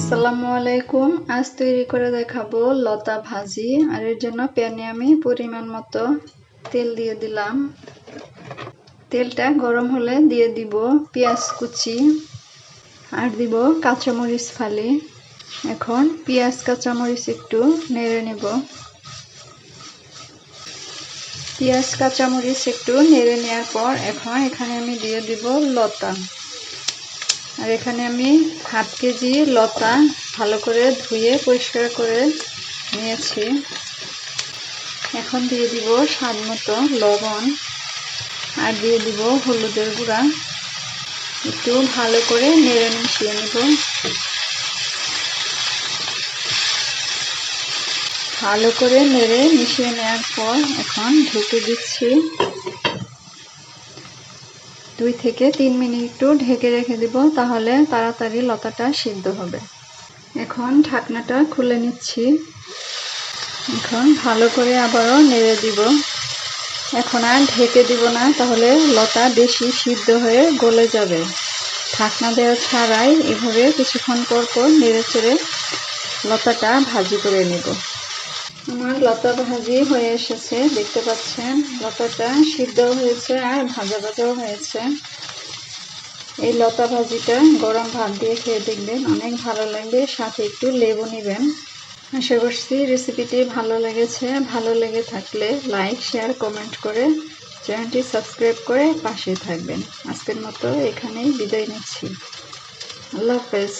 আসসালামু আলাইকুম। আজ তৈরি করে দেখাবো লতা ভাজি। আর এর জন্য প্যানে আমি পরিমাণ মতো তেল দিয়ে দিলাম। তেলটা গরম হলে দিয়ে দিব পেঁয়াজ কুচি আর দিব কাঁচামরিচ ফালি। এখন পেঁয়াজ, কাঁচামরিচ একটু নেড়ে নেব। পেঁয়াজ, কাঁচামরিচ একটু নেড়ে নেওয়ার পর এখন এখানে আমি দিয়ে দিব লতা। আর এখানে আমি হাফ কেজি লতা ভালো করে ধুয়ে পরিষ্কার করে নিয়েছি। এখন দিয়ে দিব স্বাদ মতো লবণ আর দিয়ে দিব হলুদের গুঁড়া। একটু ভালো করে নেড়ে মিশিয়ে নেব। ভালো করে নেড়ে মিশিয়ে নেওয়ার পর এখন ঢেকে দিচ্ছি। দুই থেকে তিন মিনিট একটু ঢেকে রেখে দিব, তাহলে তাড়াতাড়ি লতাটা সিদ্ধ হবে। এখন ঢাকনাটা খুলে নিচ্ছি। এখন ভালো করে আবারও নেড়ে দিব। এখন আর ঢেকে দিব না, তাহলে লতা বেশি সিদ্ধ হয়ে গলে যাবে। ঢাকনা দেওয়া ছাড়াই এভাবে কিছুক্ষণ পর পর নেড়ে চেড়ে লতাটা ভাজি করে নেব। আমার লতা ভাজি হয়ে এসেছে, দেখতে পাচ্ছেন? লতাটা সিদ্ধ হয়েছে আর ভাজা ভাজাও হয়েছে। এই লতা ভাজিটা গরম ভাত দিয়ে খেয়ে দেখবেন, অনেক ভালো লাগবে। সাথে একটু লেবু নেবেন। আশা করছি রেসিপিটি ভালো লেগেছে। ভালো লেগে থাকলে লাইক, শেয়ার, কমেন্ট করে চ্যানেলটি সাবস্ক্রাইব করে পাশে থাকবেন। আজকের মতো এখানেই বিদায় নিচ্ছি। আল্লাহ হাফেজ।